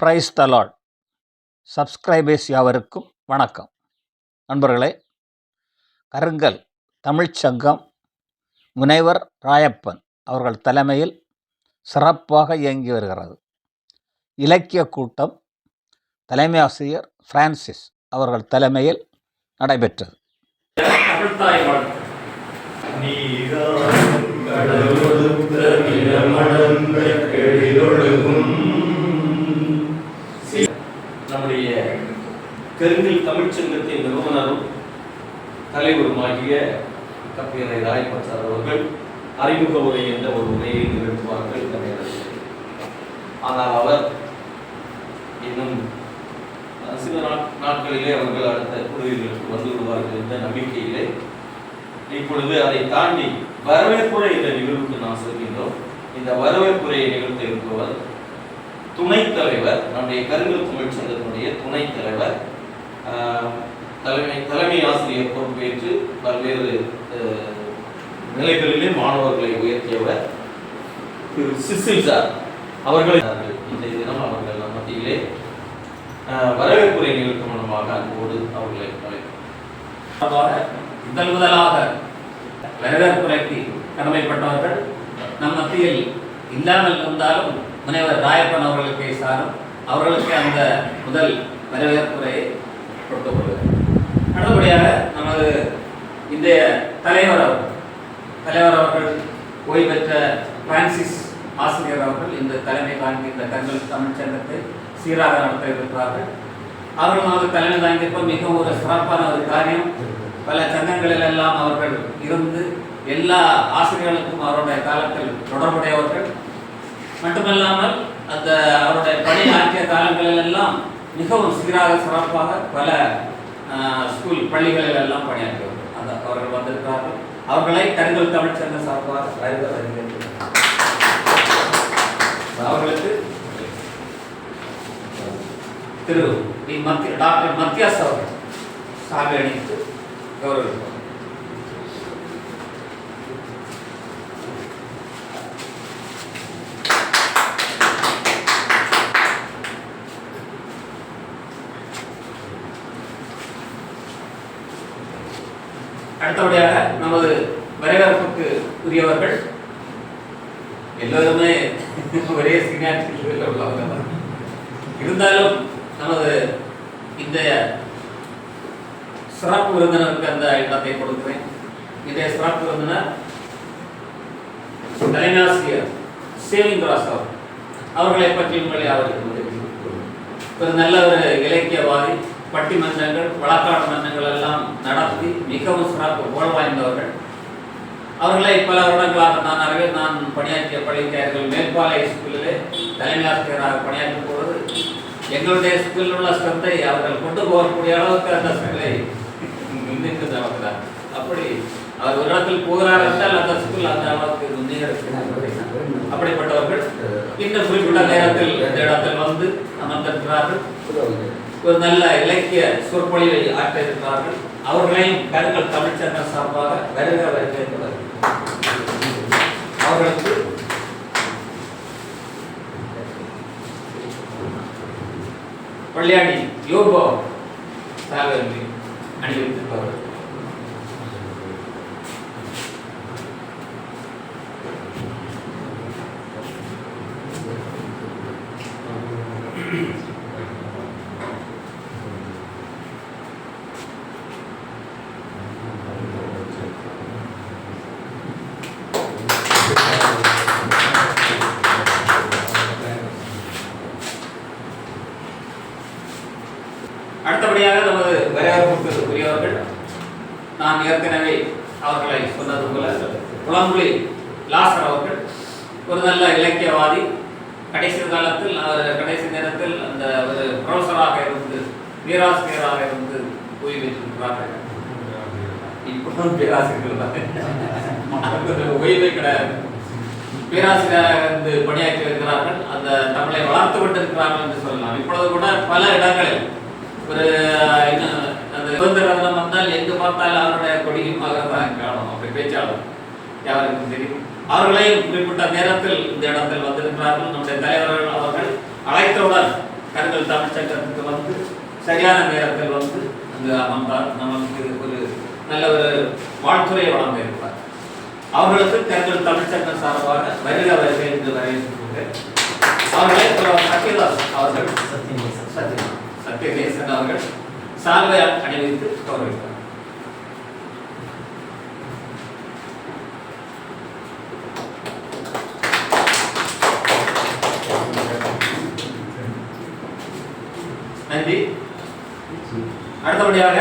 Price தலாட் subscribers யாவருக்கும் வணக்கம். நண்பர்களே கருங்கல் தமிழ்ச் சங்கம் முனைவர் ராயப்பன் அவர்கள் தலைமையில் சிறப்பாக இயங்கி வருகிறது. இலக்கிய கூட்டம் தலைமை ஆசிரியர் பிரான்சிஸ் அவர்கள் தலைமையில் நடைபெற்றது. நீ வாழ்த்து நம்முடைய கருங்கல் தமிழ்ச்சங்கத்தின் நிறுவனரும் தலைவருமாகிய கப்பியரை ராயப்பச்சார் அவர்கள் அறிமுக உரை என்ற ஒரு உரையை நிகழ்த்துவார்கள் இந்த நேரத்தில் ஆனால் அவர் இன்னும் சில நாட்- நாட்களிலே அவர்கள் அடுத்த குழுவிற்கு வந்து விடுவார்கள் என்ற நம்பிக்கையிலே இப்பொழுது அதை தாண்டி வரவேற்புரை என்ற நிகழ்வுக்கு நாம் செல்கின்றோம். இந்த வரவேற்புரையை நிகழ்த்த இருப்பவர் துணைத் தலைவர் நம்முடைய கருங்கல் தமிழ்ச்சங்கத்தினுடைய துணைத் தலைவர் தலைமை தலைமை ஆசிரியர் பொறுப்பேற்று பல்வேறு நிலைகளிலே மாணவர்களை உயர்த்தியவர் திரு சிசில் சார். அவர்களை இன்றைய தினம் அவர்கள் நம் மத்தியிலே ஆஹ், வரவேற்புரை நிகழ்த்தும் மூலமாக அன்போடு அவர்களை அழைக்கிறோம். முதல் முதலாக வரவேற்புரைக்கு கடமைப்பட்டவர்கள் நம் மத்தியில் இல்லாமல் இருந்தாலும் முனைவர் ராயப்பன் அவர்களுக்கு சாரும். அவர்களுக்கு அந்த முதல் வரவேற்புரையை கொடுக்கப்படுகிறது அடுத்தபடியாக நமது இன்றைய தலைவர் அவர்கள் தலைவர் அவர்கள் ஓய்வு பெற்ற பிரான்சிஸ் ஆசிரியர் அவர்கள் இந்த தலைமை தாங்கி இந்த கண்கள் தமிழ் சங்கத்தை சீராக நடத்த இருக்கிறார்கள் அவர்கள் நமது தலைமை தாங்கியிருப்ப மிகவும் ஒரு சிறப்பான ஒரு காரியம். பல சங்கங்களில் எல்லாம் அவர்கள் இருந்து எல்லா ஆசிரியர்களுக்கும் அவருடைய காலத்தில் தொடர்புடையவர்கள். மட்டுமல்லாமல் அந்த அவருடைய பணி ஆற்றிய காலங்களில் எல்லாம் மிகவும் சீராக சிறப்பாக பல ஆஹ், ஸ்கூல் பள்ளிகளில் எல்லாம் பணியாற்றுவார்கள் அந்த அவர்கள் வந்திருக்கிறார்கள். அவர்களை கருங்கல் தமிழ் சேர்ந்த சார்பாக வருக வருகிறேன். அவர்களுக்கு திரு மத்திய டாக்டர் மத்தியாஸ் அவர்கள் சாவி அணித்து கௌரவிப்பார் அடுத்தபடியாக நமது வரவேற்புக்கு உரியவர்கள் எல்லோருமே ஒரே சீனியாரிட்டியில் உள்ளவர்கள் தான். இருந்தாலும் நமது இந்த சிறப்பு விருந்தினருக்கு அந்த இடத்தை கொடுக்கிறேன் இன்றைய சிறப்பு விருந்தினர் தலைமையாசிரியர் சேவிந்திராஸ் அவர் அவர்களை பற்றி உங்களை அவருக்கு ஒரு நல்ல ஒரு இலக்கியவாதி பட்டிமன்றங்கள் வழக்காடு மன்றங்கள் எல்லாம் நடத்தி மிகவும் சிறப்பு புகழ் வாய்ந்தவர்கள். அவர்களை பல வருடங்களாக நான் அறிவே நான் பணியாற்றிய பள்ளிக்காரர்கள் மேற்பாலை ஸ்கூலிலே தலைமை ஆசிரியராக பணியாற்றும் பொழுது எங்களுடைய ஸ்கூலில் உள்ள ஸ்ட்ரென்த்தை அவர்கள் கொண்டு போகக்கூடிய அளவுக்கு அந்த ஸ்கூலை முன்னிட்டு நடக்கிறார் அப்படி அவர் ஒரு இடத்தில் போகிறார் என்றால் அந்த ஸ்கூல் அந்த அளவுக்கு முன்னேறி அப்படிப்பட்டவர்கள் இந்த குறிப்பிட்ட நேரத்தில் இந்த இடத்தில் வந்து அமர்ந்திருக்கிறார்கள். ஒரு நல்ல இலக்கிய சொற்பொழிவை ஆற்ற இருக்கிறார்கள் அவர்களையும் கருங்கள் தமிழ்ச்சங்கம் சார்பாக வருக வருக என்பவர் அவர்களுக்கு பள்ளியாடி யோகோ சாகரி Thank you நமது வரவேற்புக்கு உரியவர்கள் நான் ஏற்கனவே அவர்களை சொன்னது போல புலம்புலி லாசர் அவர்கள் ஒரு நல்ல இலக்கியவாதி. கடைசி காலத்தில் அவர் கடைசி நேரத்தில் அந்த ஒரு ப்ரொஃபஸராக இருந்து பேராசிரியராக இருந்து ஓய்வு பெற்றிருக்கிறார்கள். இப்போதும் பேராசிரியர்கள் தான் ஓய்வே கிடையாது. பேராசிரியராக இருந்து பணியாற்றி வருகிறார்கள். அந்த தமிழை வளர்த்து கொண்டிருக்கிறார்கள் என்று சொல்லலாம். இப்பொழுது கூட பல இடங்களில் ஒரு இன்னும் சுதந்திர வந்தால் எங்கு பார்த்தாலும் அவருடைய கொடியும் தான் காணும். அப்படி பேச்சாளர் யாருக்கும் தெரியும். அவர்களையும் குறிப்பிட்ட நேரத்தில் இந்த இடத்தில் வந்திருக்கிறார்கள். நம்முடைய தலைவர்கள் அவர்கள் அழைத்தவுடன் கருங்கல் தமிழ்ச்சங்கத்துக்கு வந்து சரியான நேரத்தில் வந்து அங்கு அமர்ந்தார். நமக்கு ஒரு நல்ல ஒரு வாழ்த்துறையை வழங்க இருப்பார் அவர்களுக்கு கருங்கல் தமிழ்ச்சங்கம் சார்பாக வருக வருகை என்று வரவேற்கிறேன் அவர்களை சத்யதாஸ் அவர்கள் சத்ய சத்யநேசன் அவர்கள் சால்வை அணிவித்து கௌரவித்தார் நன்றி. அடுத்தபடியாக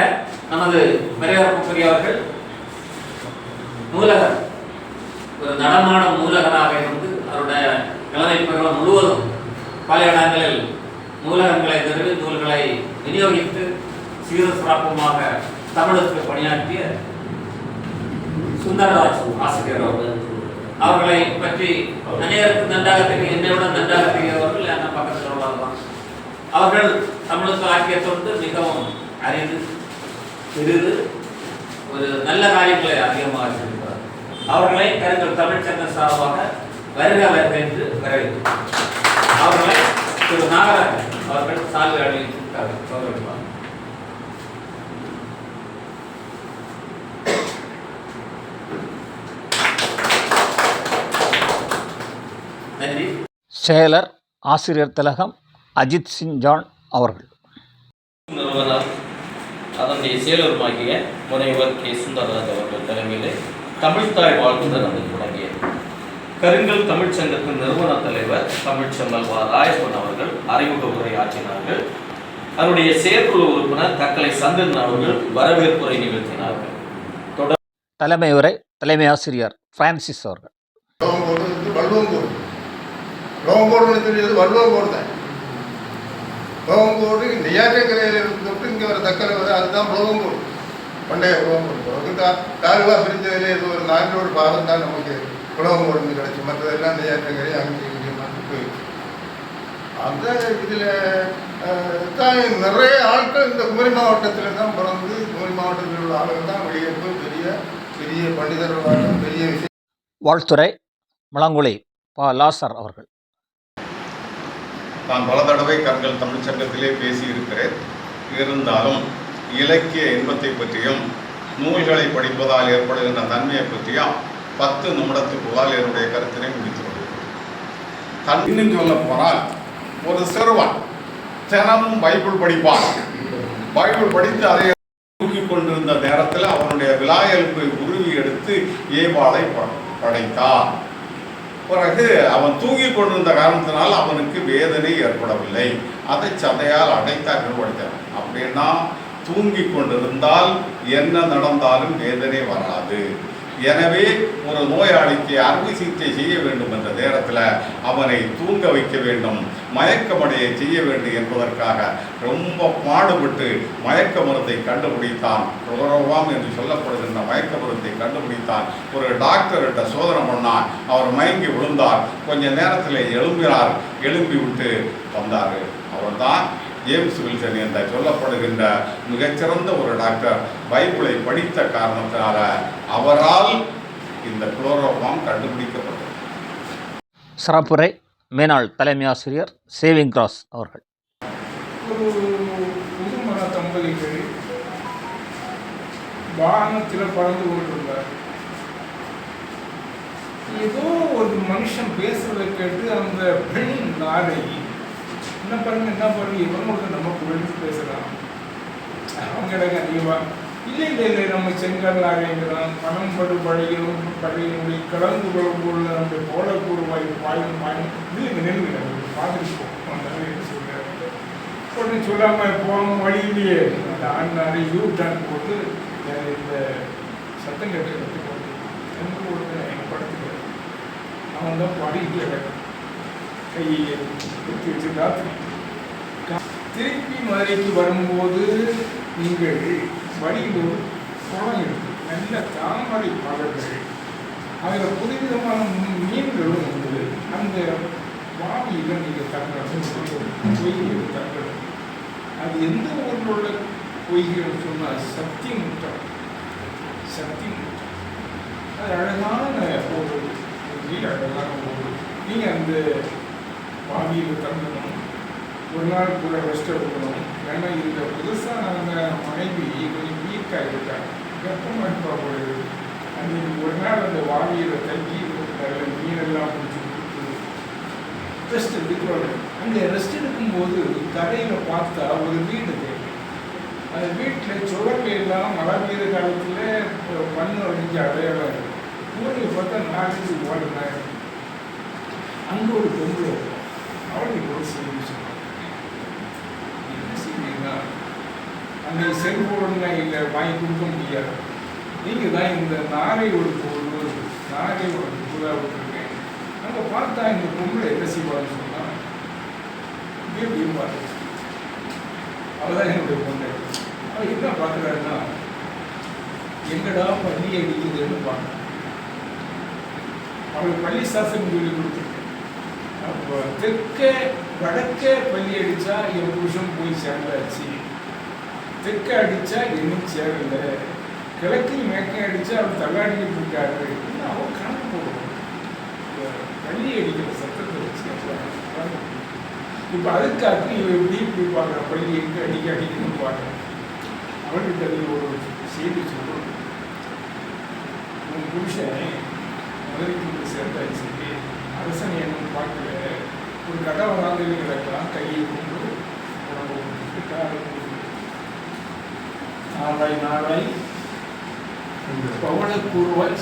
நமது மரியாதைக்குரியவர்கள் நூலகர் ஒரு நடமாடும் நூலகராக இருந்து அவருடைய இளமை பருவம் முழுவதும் பல இடங்களில் நூலகங்களை நிறுவி நூல்களை விநியோகித்து சீரசிறப்புமாக தமிழுக்கு பணியாற்றிய சுந்தரராஜ் ஆசிரியர் அவர்கள். அவர்களை பற்றி அநேகருக்கு நன்றாக தெரியும் என்னை விட நன்றாக தெரியவர்கள் என்ன பக்கத்தில் உள்ளவர்கள் அவர்கள் தமிழுக்கு ஆக்கியத்தை தொண்டு மிகவும் அறிந்து சிறிது ஒரு நல்ல காரியங்களை அதிகமாக செய்திருக்கிறார். அவர்களை கருங்கள் தமிழ்ச்சங்க சார்பாக வருக வருக என்று வரவேற்கிறார் அவர்களை திரு நாகராஜன் அவர்கள் சால்வை அணிவித்து கௌரவிப்பார் நன்றி செயலர் ஆசிரியர் திலகம் அஜித் சிங் ஜான் அவர்கள். நிறுவனர் அதனுடைய செயலருமாகிய முனைவர் கே. சுந்தரராஜ் அவர்கள் தலைமையிலே தமிழ்த்தாய் வாழ்த்துடன் அது தொடங்கியது. கருங்கல் தமிழ்ச் சங்கத்தின் நிறுவன தலைவர் தமிழ்ச்செம்மல் வா. ராயப்பன் அவர்கள் அறிமுக உரை ஆற்றினார்கள் அவருடைய செயற்குழு உறுப்பினர் தக்கலை சந்திரன் அவர்கள் வரவேற்புரை நிகழ்த்தினார்கள். தலைமை உரை தலைமை ஆசிரியர் பிரான்சிஸ் அவர்கள். ரோகங்கோடு வந்து வள்ளுவங்கோடு ரோகங்கோடுன்னு தெரிஞ்சது லோகம் தான் இந்த ஏற்றக்கரையில் இருந்துட்டு இங்கே வர தக்கரை வர அதுதான் ரோகங்கோடு பண்டைய ரோகங்கோடு பிறகு தான் தாழ்வா பிரிஞ்சதிலே இது ஒரு நாட்டோட பாகம் தான் நமக்கு உலகங்கோடு கிடச்சி. மற்றதெல்லாம் நெய்யாற்றக்கரை அங்கே போயிடுச்சு. அந்த இதில் தான் நிறைய ஆட்கள் இந்த குமரி மாவட்டத்தில் தான் பிறந்து குமரி மாவட்டத்தில் உள்ள ஆளுகள் தான் வெளியே போய் பெரிய பெரிய பண்டிதர்களாக பெரிய விஷயம் வாழ்த்துறை முழங்குழி பா லாசர் அவர்கள். நான் பல தடவை கண்கள் தமிழ்ச் சங்கத்திலே பேசியிருக்கிறேன். இருந்தாலும் இலக்கிய இன்பத்தை பற்றியும் நூல்களை படிப்பதால் ஏற்படுகின்ற நன்மையை பற்றியும் பத்து நிமிடத்துக்குள்ளால் என்னுடைய கருத்தினை முடித்து கொள்கிறேன். இன்னும் சொல்ல போனால் ஒரு சிறுவன் தினமும் பைபிள் படிப்பான். பைபிள் படித்து அதை தூக்கி கொண்டிருந்த நேரத்தில் அவனுடைய விழா எழுப்பை உருவி எடுத்து ஏவாளை படைத்தான். படைத்தார் பிறகு அவன் தூங்கி கொண்டிருந்த காரணத்தினால் அவனுக்கு வேதனை ஏற்படவில்லை. அதை சதையால் அடைத்தார்கள் படித்தார் அப்படின்னா தூங்கிக் கொண்டிருந்தால் என்ன நடந்தாலும் வேதனை வராது. எனவே ஒரு நோயாளிக்கு அறுவை சிகிச்சை செய்ய வேண்டும் என்ற நேரத்தில் அவனை தூங்க வைக்க வேண்டும். மயக்கமடைய செய்ய வேண்டும் என்பதற்காக ரொம்ப பாடுபட்டு மயக்க மருந்தை கண்டுபிடித்தான். ரோரோவாம் என்று சொல்லப்படுகின்ற மயக்க மருந்தை கண்டுபிடித்தான். ஒரு டாக்டர்கிட்ட சோதனை பண்ணார். அவர் மயங்கி விழுந்தார். கொஞ்ச நேரத்தில் எழும்பினார். எழும்பி விட்டு வந்தார். அவர்தான் ஜேம்ஸ் வில்சன் என்ற சொல்லப்படுகின்ற மிகச்சிறந்த ஒரு டாக்டர். பைபிளை படித்த காரணத்தினால அவரால் இந்த குளோரோபாம் கண்டுபிடிக்கப்பட்டது. சிறப்புரை. மேனாள் தலைமை ஆசிரியர் சேவிங் கிராஸ் அவர்கள். புதுமண தம்பதிகள் வாகனத்தில் பறந்து கொண்டிருந்தார் ஏதோ ஒரு மனுஷன் பேசுறதை கேட்டு அந்த பெண் நாரை என்ன பண்ணுங்க என்ன பண்ணுங்க இவன் ஒருத்தர் நம்ம புகழ்ந்து பேசுகிறான் அவங்க எனக்கு அதிகமாக இல்லை இல்லை நம்ம செங்கல் நாரைங்கிறான் பணம் படு பழையும் பழையினுடைய கலந்து கொள்ளும் நம்முடைய போலக்கூறுவாய் பாயும் பாயும் இது நினைவு பார்த்துட்டு போகும் சொல்கிறார் உடனே சொல்லாம போகாம வழியிலேயே அந்த ஆண்டாரு யூ டர்ன் போட்டு இந்த சத்தம் கட்டு கட்டு போட்டு எந்த ஒரு எங்கள் படத்துக்கு அவன் தான் பாடிக்கிட்டே கையை எடுத்து வச்சு திருப்பி மதுரைக்கு வரும்போது நீங்கள் வழியில் குளம் இருக்கு நல்ல தாமரை மலர்கள் அதில் புதுவிதமான மீன்களும் உண்டு அந்த வாவியில் நீங்கள் தங்கணும் பொய்கள் தங்கணும் அது எந்த ஊரில் உள்ள பொய்கள் சொன்னால் சக்தி முட்டம் சக்தி முட்டம் அது அழகான ஒரு அழகான ஒரு நீங்கள் அந்த வாவியில் தங்கணும். ஒரு நாள் கூட ரெஸ்ட் எடுக்கணும். ஏன்னா இந்த புதுசாக நாங்கள் மனைவி கொஞ்சம் வீக்காக இருக்காங்க வெப்பமாக இருப்பா போடுது ஒரு நாள் அந்த வாவியில் தங்கி நல்ல நீரெல்லாம் பிடிச்சி கொடுத்து ரெஸ்ட் எடுக்கிறாங்க அங்கே ரெஸ்ட் எடுக்கும்போது கரையில் பார்த்தா ஒரு வீடு தெரியும் அந்த வீட்டில் சுவர்ல எல்லாம் மழை பெய்யுற காலத்தில் மண் அடைஞ்சு அடையாளம் இருக்கு பூனையை பார்த்தா நாலஞ்சு ஓடுனாங்க அங்கே ஒரு பொம்பளை அவளுக்கு ஒரு செய்தி சொன்னாங்க அந்த அன்னைக்கு செல்போன்லாம் இல்லை வாங்கி கொடுக்க முடியாது. நீங்கள் தான் இந்த நாரை ஒரு பொருள் நாரை ஒரு பொருளாக விட்டுருக்கேன். அங்கே பார்த்தா இந்த பொம்பளை என்ன செய்வான்னு சொன்னால் இப்படியே பார்த்து. அவதான் என்னுடைய பொண்ணு. அவர் என்ன பார்க்குறாருன்னா எங்கடா பள்ளி அடிக்குதுன்னு பார்க்குறான். அவளுக்கு பள்ளி சாசனம் சொல்லி கொடுத்துருக்கேன். அப்போ தெற்கே வடக்கே பள்ளி அடித்தா என் புருஷன் போய் சேர்ந்தாச்சு. தெற்க அடித்தா என்னும் சேரலை கிழக்கில் மேற்க அடித்தா அவர் தள்ளாடிக்கிட்டு இருக்காரு. இன்னும் அவன் கணக்கு போடுவான். பள்ளி அடிக்கிற சத்தத்தை வச்சு இப்போ அதுக்காக இவன் எப்படி இப்படி பார்க்குற பள்ளி எங்கே அடிக்க அடிக்கணும்னு பார்க்குறேன். அவன்கிட்ட ஒரு செய்தி சொல்லணும் உன் புருஷன் முதலுக்கு சேர்ந்தாச்சு. அரசன் என்னன்னு பார்க்கல. ஒரு கடை வராமல் கிடக்கலாம் கையை கொண்டு உடம்பு காலை நாளாய் நாளாய் பவளக்கூறுவாய்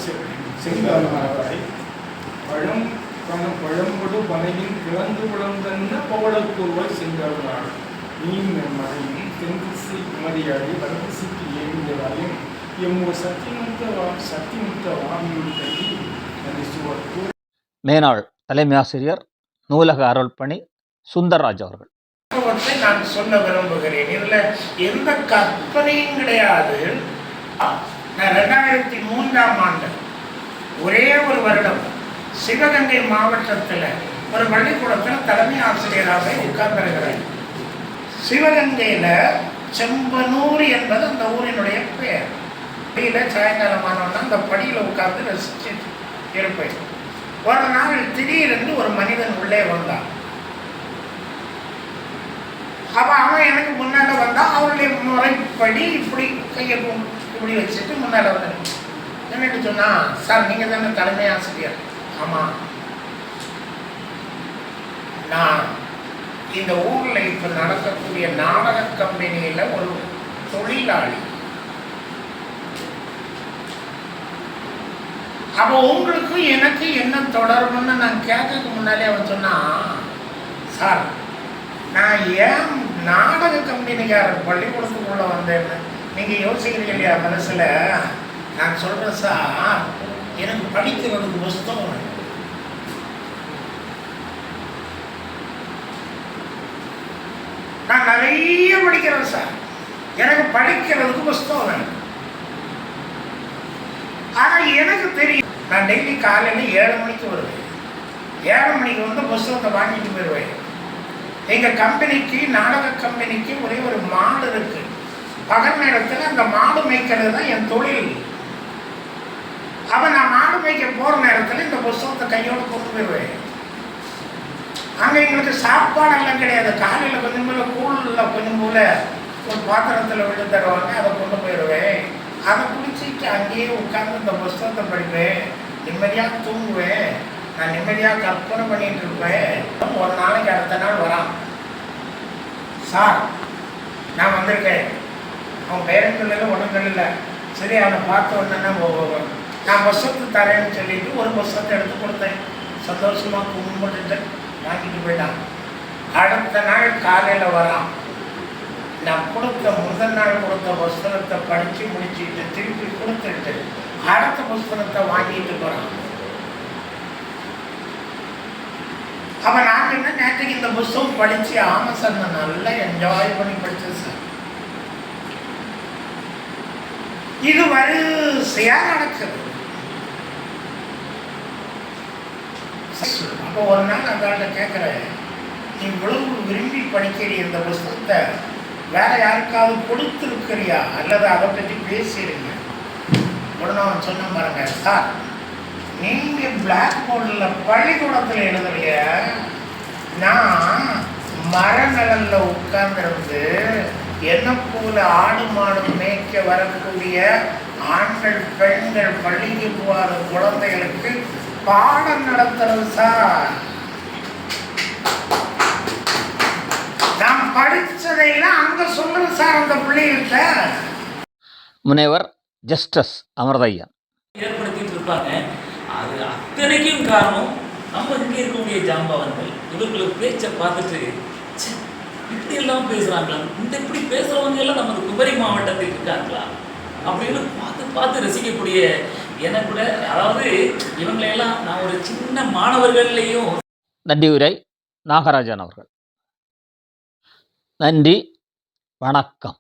செங்கால் நாளாய் பழம் பணம் பழம்படு பனையின் கிழந்து விளந்தன்ன பவளக்கூறுவாய் செங்கால் நாள் நீம் மறையும் தென்குசி குமரியாடி வடதிசைக்கு ஏவியதாயும் எம்மோ சத்தியமுத்த வா சத்தியமுத்த வாமியோடு கல்வி அந்த சுவர் மேனாள் தலைமை ஆசிரியர் நூலக அருள்பணி சுந்தர்ராஜ் அவர்கள். சம்பவத்தை நான் சொல்ல விரும்புகிறேன். இதில் எந்த கற்பனையும் கிடையாது. நான் ரெண்டாயிரத்தி மூன்றாம் ஆண்டு ஒரே ஒரு வருடம் சிவகங்கை மாவட்டத்தில் ஒரு பள்ளிக்கூடத்தில் தலைமை ஆசிரியராக உட்கார்ந்திருக்கிறேன் சிவகங்கையில் செம்பனூர் என்பது அந்த ஊரினுடைய பெயர். படியில் சாயங்காலமானவன்னா அந்த படியில் உட்கார்ந்து ரசிச்சு இருப்பேன் ஒரு நாள் திடீரென்று ஒரு மனிதன் உள்ளே வந்தான். அப்ப அவன் எனக்கு முன்னால வந்தா அவருடைய முறைப்படி இப்படி கையை இப்படி வச்சுட்டு முன்னால வந்தேன் என்னட்டு சொன்னா சார் நீங்க தானே தலைமை ஆசிரியர். ஆமா. நான் இந்த ஊர்ல இப்ப நடக்கக்கூடிய நாடக கம்பெனியில ஒரு தொழிலாளி. அப்போ உங்களுக்கும் எனக்கு என்ன தொடர்புன்னு நான் கேட்கறதுக்கு முன்னாலே அவன் சொன்னான் சார் நான் ஏன் நாடக கம்பெனிக்காரர் பள்ளிக்கூடத்துக்குள்ளே வந்தேன்னு நீங்கள் யோசிக்கிறீங்க இல்லையா மனசுல? நான் சொல்கிறேன் சார் எனக்கு படிக்கிறதுக்கு புஸ்தகம் வேணும். நான் நிறைய படிக்கிறேன் சார். எனக்கு படிக்கிறதுக்கு புஸ்தகம் வேணும். ஆனால் எனக்கு தெரியும் நான் டெய்லி காலையில் ஏழு மணிக்கு வருவேன். ஏழு மணிக்கு வந்து புஸ்தகத்தை வாங்கிட்டு போயிடுவேன் எங்கள் கம்பெனிக்கு நாடக கம்பெனிக்கு ஒரே ஒரு மாடு இருக்கு. பகல் நேரத்தில் அந்த மாடு மேய்க்கிறது தான் என் தொழில். அவன் நான் மாடு மேய்க்க போகிற நேரத்தில் இந்த புஸ்தகத்தை கையோடு கொண்டு போயிடுவேன் அங்கே எங்களுக்கு சாப்பாடெல்லாம் கிடையாது. காலையில் கொஞ்சம் போல கூழில் கொஞ்சம் போல ஒரு பாத்திரத்தில் விழுந்துடுவாங்க தருவாங்க அதை கொண்டு போயிடுவேன் அதை குடிச்சிட்டு அங்கேயே உட்காந்து இந்த புஸ்தகத்தை படிப்பேன். நிம்மதியாக தூங்குவேன். நான் நிம்மதியாக கற்பனை பண்ணிட்டு இருப்பேன். ஒரு நாளைக்கு அடுத்த நாள் வரான். சார் நான் வந்திருக்கேன். அவன் பேரங்களில் ஒன்றும் ஒன்றுங்கள் இல்லை சரி அவனை பார்த்த உடனே போவோம் நான் புஸ்தகத்தை தரேன்னு சொல்லிட்டு ஒரு புஸ்தகத்தை எடுத்து கொடுத்தேன். சந்தோஷமாக கும்பிட்டுட்டு வாங்கிட்டு போயிட்டான். அடுத்த நாள் காலையில் வரான். நான் கொடுத்த முதல் நாள் கொடுத்த புஸ்தகத்தை படித்து முடிச்சுட்டு திருப்பி கொடுத்துட்டு அடுத்த புஸ்தகத்தை வாங்கிட்டு போகிறான் அப்போ நான் என்ன நேற்றுக்கு இந்த புஸ்தகம் படிச்சு ஆமாம் சார் நான் நல்லா என்ஜாய் பண்ணி படிச்சேன் சார். இது வரிசையா நடக்குது. அப்போ ஒரு நாள் அந்த கேட்குறேன் நீ இவ்வளவு விரும்பி படிக்கிற இந்த புஸ்தகத்தை வேற யாருக்காவது கொடுத்துருக்கிறியா? அல்லது அதை பற்றி பேசிடுங்க. உடனே அவன் சொன்ன பாருங்க சார் நீங்கள் பிளாக் போர்டில் பள்ளிக்கூடத்தில் எழுதலையே நான் மரநலல்ல உட்கார்ந்துருந்து என்ன போல ஆடு மாடு மேய்க்க வரக்கூடிய ஆண்கள் பெண்கள் பள்ளிக்கு போகாத குழந்தைகளுக்கு பாடம் நடத்துறது சார்? நான் படிச்சதையெல்லாம் அங்க சொல்லுங்க சார் அந்த பிள்ளைகள்கிட்ட. முனைவர் ஜஸ்டஸ் அமர்தையன் ஏற்படுத்திட்டு இருப்பாங்க. அது அத்தனைக்கும் காரணம் நம்ம இங்கே இருக்கக்கூடிய ஜாம்பவன்கள். இவர்களுக்கு பேச்சை பார்த்துட்டு இப்படி எல்லாம் பேசுறாங்களா? இந்த இப்படி பேசுறவங்க எல்லாம் நமது குமரி மாவட்டத்தில் இருக்காங்களா? அப்படின்னு பார்த்து பார்த்து ரசிக்கக்கூடிய எனக்கு கூட அதாவது இவங்களையெல்லாம் நான் ஒரு சின்ன மாணவர்கள்லையும் நன்றியுரை நாகராஜன் அவர்கள். நன்றி. வணக்கம்.